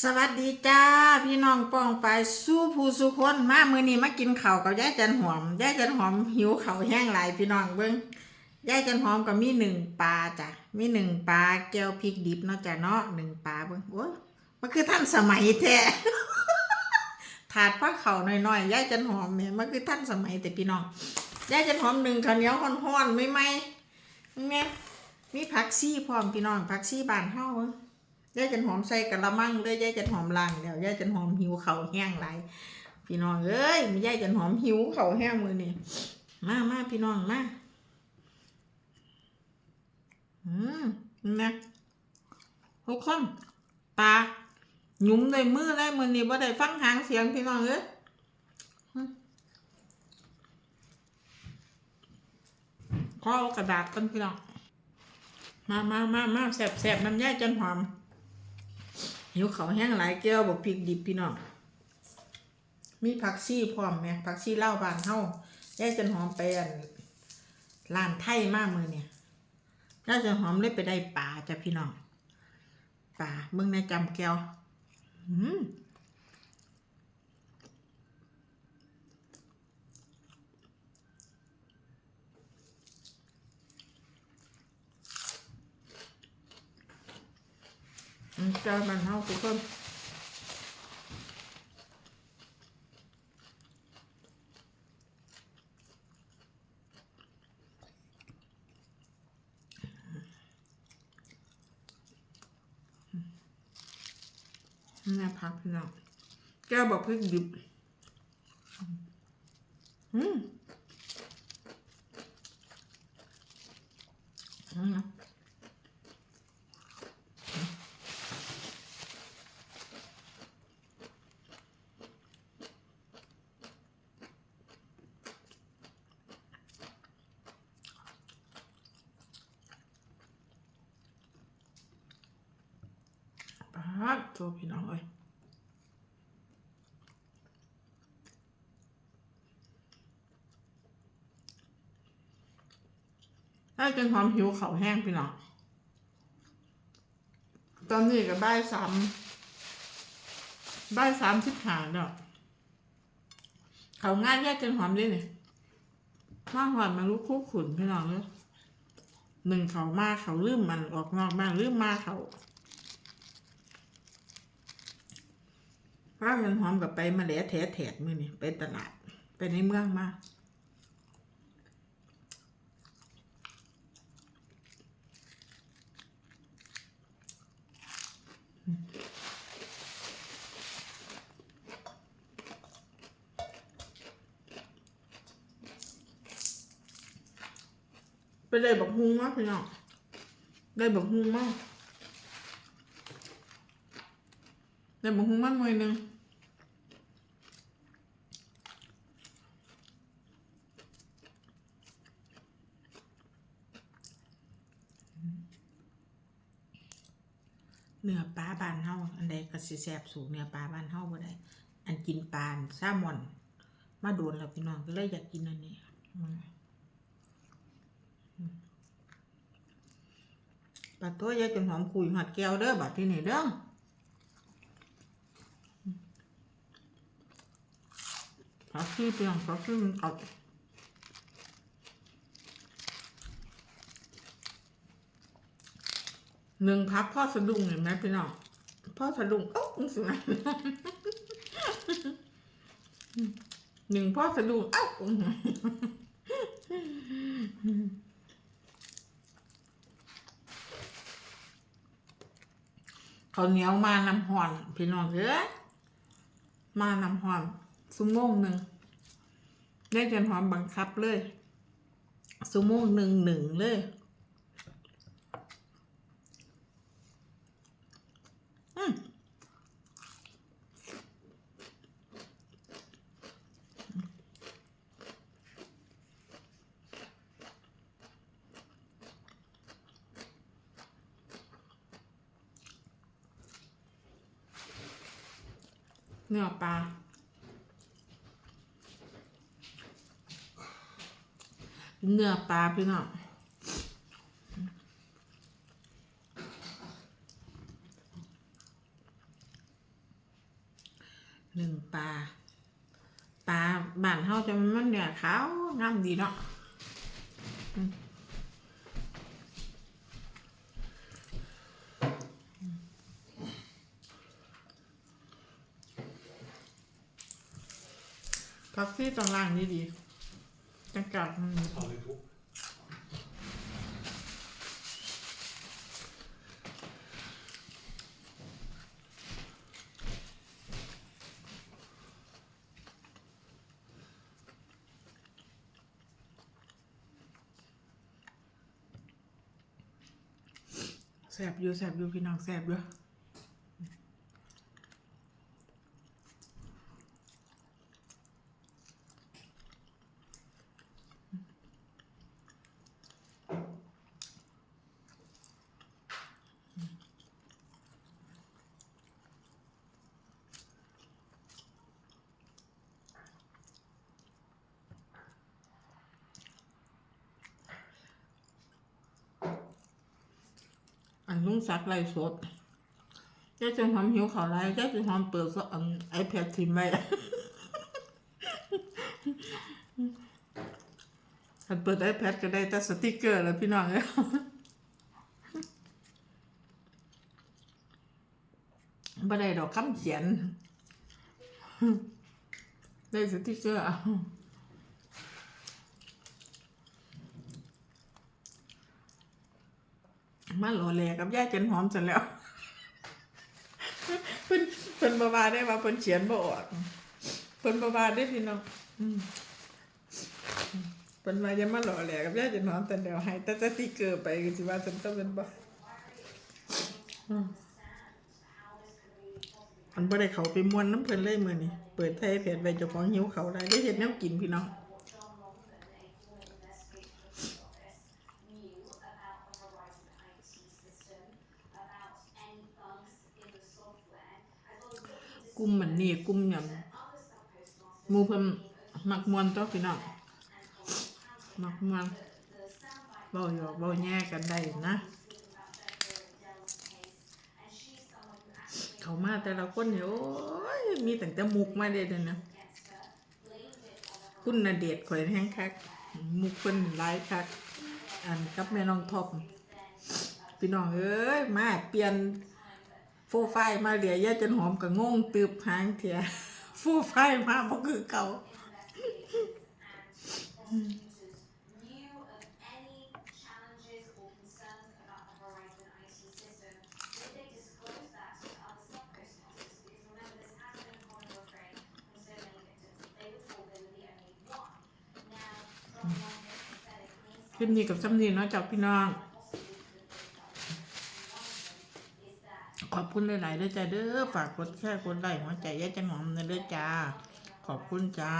สวัสดีจ้าพี่น้องป้องไปสู้ผู้สู้คนมามื้อนี้มากินข้ากับยายจันหอมยายจันหอมหิวเข้าแห้งหลายพี่น้องเบิ่งยายจันหอมก็มีหนึ่งปลาจ้ะมีหนึ่งปลาแก้วพริกดิบเนาะจ้ะเนาะหนึ่งปลาเบิ่งโอ้ยมันคือท่านสมัยแท้ถาดผ้าเข่าน้อยๆยายจันหอมเนี่ยมันคือท่านสมัยแต่พี่น้องยายจันหอมหนึ่งข้าวเหนียวฮ้อนๆไม่ไหมเนี่ยมีผักซี่พร้อมพี่น้องผักซี่บานเฮาเบิ่ง ยายจันหอมใส่กะละมังเลยยายจันหอมล้างแล้วยายจันหอมหิวเขาแห้งหลายพี่น้องเอ้ยมียายจันหอมหิวเขาแห้งมือนี่มามาพี่น้องมาอืมนะทุกคนตาหยุมด้วยมือเลยมือนี่บ่ได้ฟังหางเสียงพี่น้องเอ้ยขอเอกระดาษกันพี่น้อง มามามามาแสบแสบน้ำยายจันหอม หิวเขาแห้งหลายแก้วบอกพริกดิบพี่น้องมีผักชีพร้อมไหมผักชีเล่าบานเฮาแย่จนหอมไปอันร้านไทยมากมือเนี่ยย่าจันหอมเลยไปได้ป่าจ้ะพี่น้องป่าเบิ่งในจำแก้วอืม อืมเจ้ามันเฮาทุกคนนี่พักพี่น้องแก้วบอกพริกดิบอืมอืม ปาดโทษพี่น้องเอ้ยถ้จนความหิวเขาแห้งพี่น้อง ตอนนี้ก็บ่ายสามบ่ายสามสิบหาแล้วเขาง่ายแยกจนหอมเลยเนี่ยมากหอมมันรู้คู่ขุนพี่น้องเลยหนึ่งเขามาเขาลืมมันออกนอกบ้านลืมมาเขา พระเงินหอมกับไปมาแหล้วแถแถดมือนี่ไปตลาด ไปในเมืองมาไปได้บักฮุงมากพี่น้องได้บักฮุงมากได้บักฮุงมากหน่วยนึง เนื้อปลาบ้านเฮาอันใดก็สิแซ่บสูงเนื้อปลาบ้านเฮาบ่ได้อันกินปลาแซลมอน มาโดนแล้วพี่น้องก็เลยอยากกินอันนี้ปลาตัวยายจนหอมคุยหัดแก้วเด้อบัดที่นี่เด้ออืมผักชีเปียงผักชีมันกัด หนึ่งพักพ่อสะดุ้งเห็นไหมพี่น้องพ่อสะดุ้งเอ๊ะสินะหนึ่งพ่อสะดุ้งเอ้าเขาเหนียวมานำห่อน พี่น้องเอ้ยมานำห่อนสุโมงหนึ่งได้จนหอมบังคับเลยสุโมงหนึ่งหนึ่งเลย อืม เนื้อปลาเนื้อปลาพี่น้องหนึ่งปลาปลาบ้านเฮาจะมันเนี่ยขาวงามดีเนาะ พักที่ตรงล่างนี่ดีจังกับอืม Tar litt opp. แสบอยู่แสบอยู่พี่น้องแสบอยู่ ลุงซักไรสดเจ้าจังหอมหิวข่าวไรเจ้าจังหอมเปิดก็อันไอแพดทิมไว้อันเปิดไอแพดก็ได้แต่สติกเกอร์แล้วพี่น้องเอ้ยบ่ได้ดอกคำเขียน ได้สติกเกอร์เอา มาหล่อแลกับย่าจันหอมเสร็จแล้วเพิ่นเพิ่นบาบาได้ว่าเพิ่นเขียนบ่ออกเพิ่นบาบาได้พี่น้องเพิ่นมาจะมาหล่อแลกับย่าจันหอมเสร็จแล้วให้แต่สติเกอร์ไปก็สิว่าฉันต้องเป็นบ่อืมอันบ่ได้เขาไปม่วนน้ำเพิ่นเลยมื้อนี้เปิดไทยเพจไว้เจ้าของหิวเขาได้ได้เฮ็ดแนวกินพี่น้อง ลุ่มเหมันนี่กลุ่มหยังมูเพิ่นมักมวนตัวพี่น้องมักมวนเว้าหยอกเว้าแย่กันได้นะ เขามาแต่ละคนเนี่ยโอ้ยมีแต่แต่มุกมาเด้เลยนะคุณนาเดชน์ข่อยแห้งคักมุกเพิ่นหลายคักอันกับแม่น้องท็อปพี่น้องเอ้ยมาเปลี่ยน ฟไฟล์มาเหลียแย่จนหอมกับงงตืบหางเถียโฟไฟล์มาบ่คือเก่า knew of any challenges or concerns about the Horizon IT system, did they disclose that to other sub-postmasters? Because remember, this has been a common refrain from so many victims. They were told they were the only one. Now, from one pathetic คลิปนี้กับซ้ำนี้เนาะจากพี่น้อง อบคุณหลายๆเด้อจ้าเด้อฝากกดแชร์กดไลค์หัวใจยายจันหอมเด้อจ้า ขอบคุณจ้า